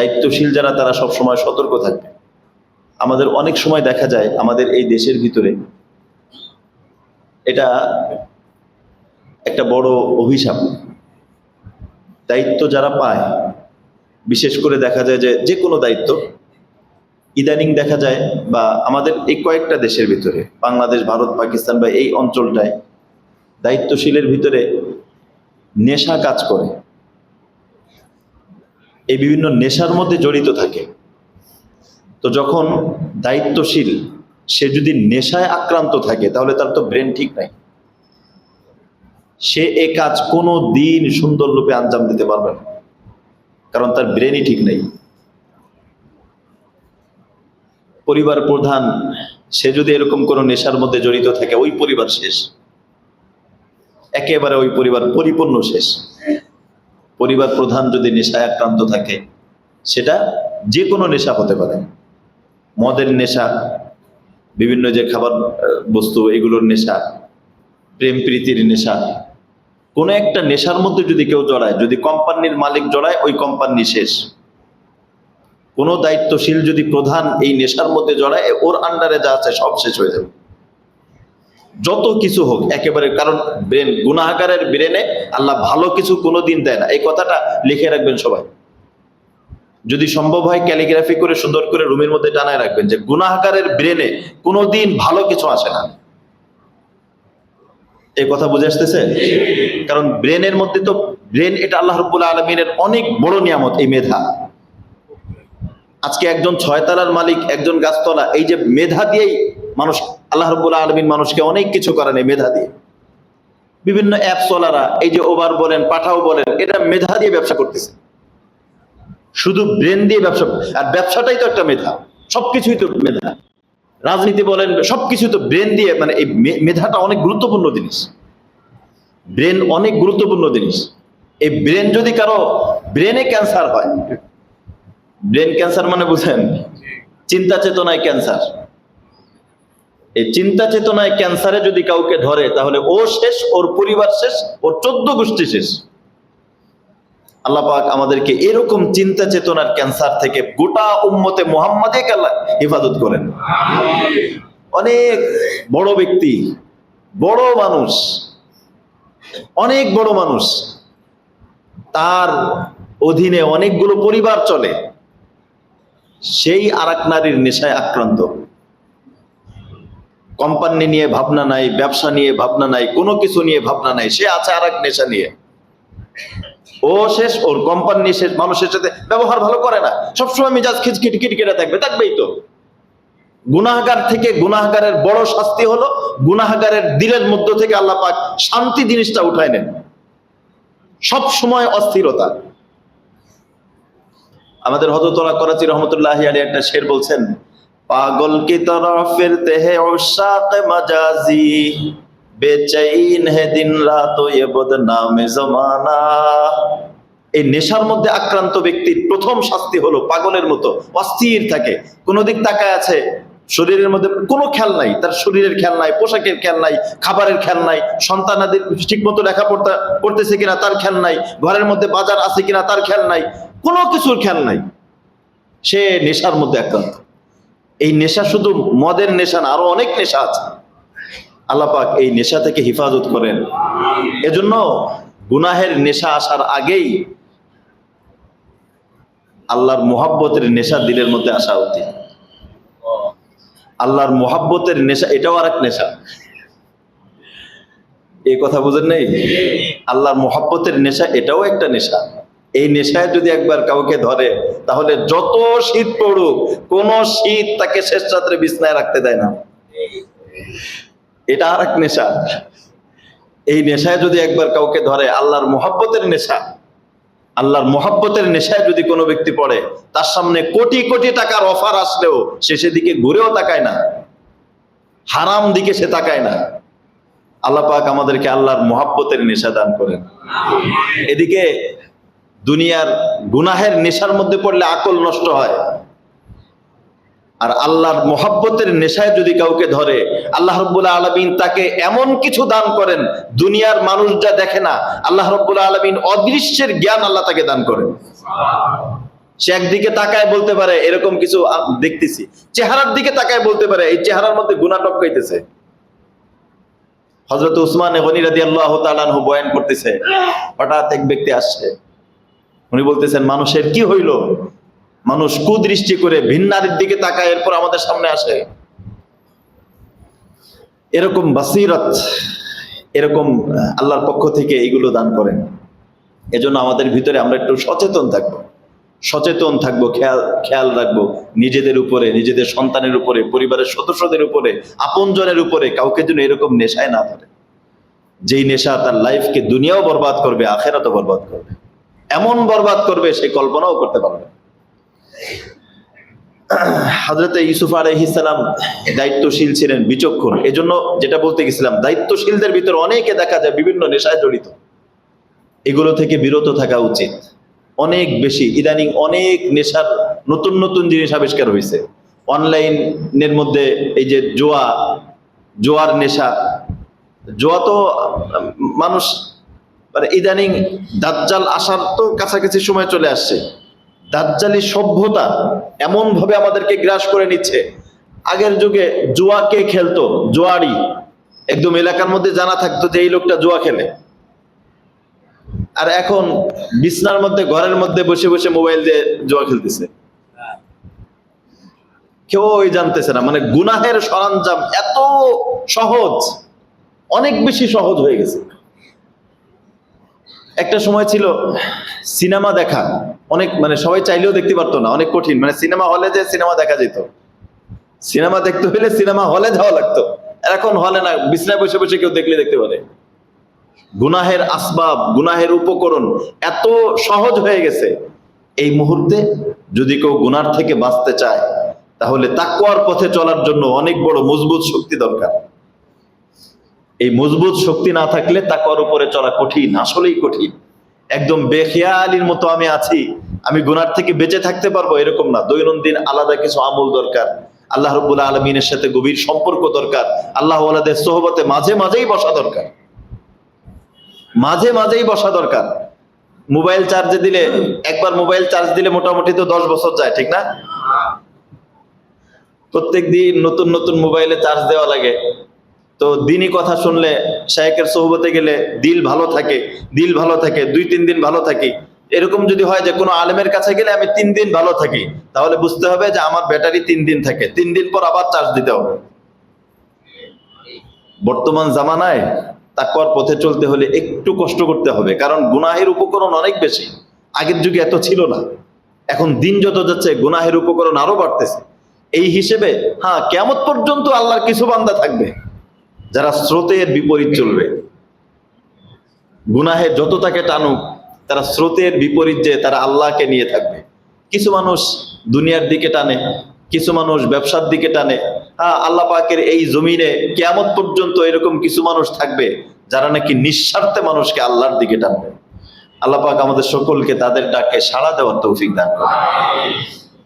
দায়িত্বশীল যারা, তারা সব সময় সতর্ক থাকবে। আমাদের অনেক সময় দেখা যায়, আমাদের এই দেশের ভিতরে এটা একটা বড় অভিশাপ। দায়িত্ব যারা পায়, বিশেষ করে দেখা যায় যে যে কোনো দায়িত্ব, ইদানিং দেখা যায় বা আমাদের এই কয়েকটা দেশের ভিতরে, বাংলাদেশ, ভারত, পাকিস্তান বা এই অঞ্চলটায় দায়িত্বশীলের ভিতরে নেশা কাজ করে। এই বিভিন্ন নেশার মধ্যে জড়িত থাকে। তো যখন দায়িত্বশীল, সে যদি নেশায় আক্রান্ত থাকে, তাহলে তার তো ব্রেন ঠিক নাই। সে এ কাজ কোনো দিন সুন্দর রূপে আঞ্জাম দিতে পারবে না, কারণ তার ব্রেনই ঠিক নেই। পরিবার প্রধান, সে যদি এরকম কোনো নেশার মধ্যে জড়িত থাকে, ওই পরিবার শেষ। একেবারে ওই পরিবার পরিপূর্ণ শেষ। পরিবার প্রধান যদি নেশায় আক্রান্ত থাকে, সেটা যে কোনো নেশা হতে পারে। মদের নেশা, বিভিন্ন যে খাবার বস্তু, এগুলোর নেশা, প্রেম প্রীতির নেশা, কোনো একটা নেশার মধ্যে যদি কেউ জড়ায়, যদি কোম্পানির মালিক জড়ায়, ওই কোম্পানি শেষ। কোনো দায়িত্বশীল যদি প্রধান এই নেশার মধ্যে জড়ায়, ওর আন্ডারে যা আছে সব শেষ হয়ে যাবে। যত কিছু হোক, একেবারে, কারণ ব্রেন, গুনাহাগারের ব্রেনে আল্লাহ ভালো কিছু কোনো দিন দেয় না। এই কথাটা লিখে রাখবেন সবাই। যদি সম্ভব হয়, ক্যালিগ্রাফি করে, সুন্দর করে রুমের মধ্যে টানায় রাখবেন যে গুনাহাগারের ব্রেনে কোনো দিন ভালো কিছু আসে না। এই কথা বুঝে আসতেছে? কারণ ব্রেনের মধ্যে তো ব্রেন এটা আল্লাহ রব্বুল আলমিনের অনেক বড় নিয়ামত, এই মেধা। আজকে একজন ছয়তলার মালিক, একজন গাছতলা, এই যে মেধা দিয়েই মানুষ আল্লাহ রব্বুল আলমিন মানুষকে অনেক কিছু করেন এই মেধা দিয়ে। বিভিন্ন অ্যাপ চলারা এই যে ওভার বলেন পাঠাও বলেন, এটা মেধা দিয়ে ব্যবসা করতেছে। শুধু ব্রেন দিয়ে ব্যবসা আর ব্যবসাটাই তো একটা মেধা। সবকিছুই তো মেধা। রাজনীতি বলেন, সবকিছু তো ব্রেন দিয়ে মানে এই মেধাটা অনেক গুরুত্বপূর্ণ জিনিস। ব্রেন অনেক গুরুত্বপূর্ণ জিনিস। এই ব্রেন যদি কারও ব্রেনে ক্যান্সার হয় ব্রেন ক্যান্সার মানে বুঝেন, চিন্তা চেতনায় ক্যান্সার এই চিন্তা চেতনায় ক্যান্সারে যদি কাউকে ধরে, তাহলে ও শেষ, ওর পরিবার শেষ, ওর চোদ্দ গোষ্ঠী শেষ। আল্লাহ পাক আমাদেরকে এরকম চিন্তা চেতনার ক্যান্সার থেকে গোটা উম্মতে মোহাম্মদে আল্লাহ হেফাজত করেন। অনেক বড় ব্যক্তি, বড় মানুষ, অনেক বড় মানুষ, তার অধীনে অনেকগুলো পরিবার চলে, সেই আরাক নারীর নেশায় আক্রান্ত। কোম্পানি নিয়ে ভাবনা নাই, ব্যবসা নিয়ে ভাবনা নাই, কোনো কিছু নিয়ে ভাবনা নাই, সে আছে আর এক নেশা নিয়ে। ও শেষ, ওর কোম্পানি শেষ, মানুষের সাথে ব্যবহার ভালো করে না। সবসময় মেজাজ খিচকিট কিটকিটে থাকবে, থাকবেই তো। গুনাহগার থেকে গুনাহগারের বড় শাস্তি হলো, গুনাহগারের দিলের মধ্য থেকে আল্লাহ পাক শান্তি জিনিসটা উঠায় নেন। সব সময় অস্থিরতা। আমাদের হজরতলা করাচি রহমতুল্লাহ আলী একটা শের বলছেন पागल की तरह फिरते हैं उशाक মজাজি? বেচাইন হে দিন রাত এ বদনামে জমানা। এই নেশার মধ্যে আক্রান্ত ব্যক্তির প্রথম শাস্তি হলো পাগলের মতো অস্থির থাকে। কোনো দিক তাকায় আছে, শরীরের মধ্যে কোনো খেয়াল নাই, তার শরীরের খেয়াল নাই, পোশাকের খেয়াল নাই, খাবারের খেয়াল নাই, সন্তানাদের লেখা লেখাপড়া করতেছে কিনা তার খেয়াল নাই, ঘরের মধ্যে বাজার আছে কিনা তার খেয়াল নাই, কোনো কিছুর খেয়াল নাই। সে নেশার মধ্যে আক্রান্ত। এই নেশা শুধু মদের নেশা না, আরও অনেক নেশা আছে। আল্লাহ পাক এই নেশা থেকে হেফাজত করেন। এজন্য গুনাহের নেশা আসার আগেই আল্লাহর মোহাব্বতের নেশা দিলের মধ্যে আসা উচিত। আল্লাহর মোহাব্বতের নেশা, এটাও আর এক নেশা। এই কথা বুঝেন নেই? আল্লাহর মোহাব্বতের নেশা, এটাও একটা নেশা। এই নেশায় যদি একবার কাউকে ধরে, তাহলে যত শীত পড়ুক, কোন শীত তাকে শেষ রাত্রে বিছনায় রাখতে দেয় না। এটা আর এক নেশা। এই নেশায় যদি একবার কাউকে ধরে, আল্লাহর মোহাব্বতের নেশা। আল্লাহর মোহাব্বতের নেশায় যদি কোনো ব্যক্তি পড়ে, তার সামনে কোটি কোটি টাকার অফার আসলেও সে সেদিকে ঘুরেও তাকায় না। হারাম দিকে সে তাকায় না। আল্লাহ পাক আমাদেরকে আল্লাহর মোহাব্বতের নেশা দান করেন। এদিকে দুনিয়ার গুনাহের নেশার মধ্যে পড়লে আকল নষ্ট হয়। আর আল্লাহর মোহাব্বতের নেশায় যদি কাউকে ধরে, আল্লাহ রব্বুল্লাহ আলমিন তাকে এমন কিছু দান করেন, দুনিয়ার মানুষ যা দেখে না, আল্লাহ রব্বুল্লাহ আলমিন অদৃশ্যের জ্ঞান আল্লাহ তাকে দান করেন। সে একদিকে তাকায় বলতে পারে, এরকম কিছু দেখতেছি। চেহারার দিকে তাকায় বলতে পারে, এই চেহারার মধ্যে গুণা টপকাইতেছে। হজরত উসমান গনি রাদি আল্লাহ তালানহু বয়ান করতেছে, হঠাৎ এক ব্যক্তি আসছে। উনি বলতেছেন, মানুষের কি হইল? মানুষ কুদৃষ্টি করে ভিন্নারের দিকে তাকায়, এরপর আমাদের সামনে আসে। এরকম বাসিরত, এরকম আল্লাহর পক্ষ থেকে এইগুলো দান করেন। এজন্য আমাদের ভিতরে আমরা একটু সচেতন থাকব। সচেতন থাকব, খেয়াল খেয়াল রাখব। নিজেদের উপরে, নিজেদের সন্তানের উপরে, পরিবারের সদস্যদের উপরে, আপনজনের উপরে কাউকে যেন এরকম নেশায় না ধরে। যেই নেশা তার লাইফকে দুনিয়াও বরবাদ করবে, আখেরাতও বরবাদ করবে। এমন বরবাদ করবে, সে কল্পনাও করতে পারবে। হাজরতে ইউসুফ আলহিসাম দায়িত্বশীল ছিলেন বিচক্ষণ। এজন্য যেটা বলতে গেছিলাম, দায়িত্বশীলদের ভিতর অনেকে দেখা যায় বিভিন্ন নেশায় জড়িত। এগুলো থেকে বিরত থাকা উচিত। অনেক বেশি, ইদানিং অনেক নেশার নতুন নতুন জিনিস আবিষ্কার হয়েছে অনলাইনের মধ্যে এই যে জোয়া, জোয়ার নেশা, জোয়া তো মানুষ মানে ইদানিং দাজ্জাল আসার তো কাছাকাছি সময় চলে আসছে। দাজ্জালি সভ্যতা এমন ভাবে আমাদেরকে গ্রাস করে নিচ্ছে। আগের যুগে জুয়া কে খেলতো? জোয়ারি একদম এলাকার মধ্যে জানা থাকতো যে এই লোকটা জুয়া খেলে। আর এখন বিছনার মধ্যে, ঘরের মধ্যে বসে বসে মোবাইল দিয়ে জুয়া খেলতেছে। কেউ ওই জানতেছে না। মানে গুনাহের সরঞ্জাম এত সহজ, অনেক বেশি সহজ হয়ে গেছে। একটা সময় ছিল সিনেমা দেখা। অনেক মানে সবাই চাইলেও দেখতে পারতো না, অনেক কঠিন। মানে সিনেমা হলে যে সিনেমা দেখা যেত। সিনেমা দেখতে হলে সিনেমা হলে যাওয়া লাগতো। এখন হলে না, বিছনায় বসে বসে কেউ দেখলে দেখতে পারে। গুনাহের আসবাব, গুনাহের উপকরণ এত সহজ হয়ে গেছে। এই মুহূর্তে যদি কেউ গুনার থেকে বাঁচতে চায়, তাহলে তাকুয়ার পথে চলার জন্য অনেক বড় মজবুত শক্তি দরকার। এই মজবুত শক্তি না থাকলে তাকুয়ার উপরে চলা কঠিন, আসলেই কঠিন। একদম বেখেয়ালির মতো আমি আছি, আমি গুনার থেকে বেঁচে থাকতে পারব এরকম না। দৈনন্দিন আলাদা কিছু আমল দরকার, আল্লাহ রব্বুল আলমিনের সাথে গভীর সম্পর্ক দরকার, আল্লাহ আলাদের সোহবতে মাঝে মাঝেই বসা দরকার। মাঝে মাঝেই বসা দরকার। মোবাইল চার্জে দিলে, একবার মোবাইল চার্জ দিলে মোটামুটি তো দশ বছর যায়, ঠিক না? প্রত্যেক দিন নতুন নতুন মোবাইলে চার্জ দেওয়া লাগে। তো দিনই কথা শুনলে শায়েকের সোহবতে গেলে দিল ভালো থাকে, দিল ভালো থাকে, দুই তিন দিন ভালো থাকি। এরকম যদি হয় যে কোনো আলেমের কাছে গেলে আমি তিন দিন ভালো থাকি, তাহলে বুঝতে হবে যে আমার ব্যাটারি তিন দিন থাকে, তিন দিন পর আবার চার্জ দিতে হবে। বর্তমান জামানায় তাকওয়ার পথে চলতে হলে একটু কষ্ট করতে হবে, কারণ গুনাহের উপকরণ অনেক বেশি। আগের যুগে এত ছিল না। এখন দিন যত যাচ্ছে, গুনাহের উপকরণ আরও বাড়তেছে। এই হিসেবে হ্যাঁ কেমন পর্যন্ত আল্লাহর কিছু বান্দা থাকবে। যারা স্রোতের বিপরীত চলবে, গুনাহে যত তাকে টানুক, তারা স্রোতের বিপরীত যে তারা আল্লাহকে নিয়ে থাকবে। কিছু মানুষ দুনিয়ার দিকে টানে, কিছু মানুষ ব্যবসার দিকে টানে। হ্যাঁ আল্লাহ পাকের এই জমিনে কেয়ামত পর্যন্ত এরকম কিছু মানুষ থাকবে যারা নাকি নিঃস্বার্থে মানুষকে আল্লাহর দিকে টানবে। আল্লাহ পাক আমাদের সকলকে তাদের ডাকে সাড়া দেওয়ার তৌফিক দান করে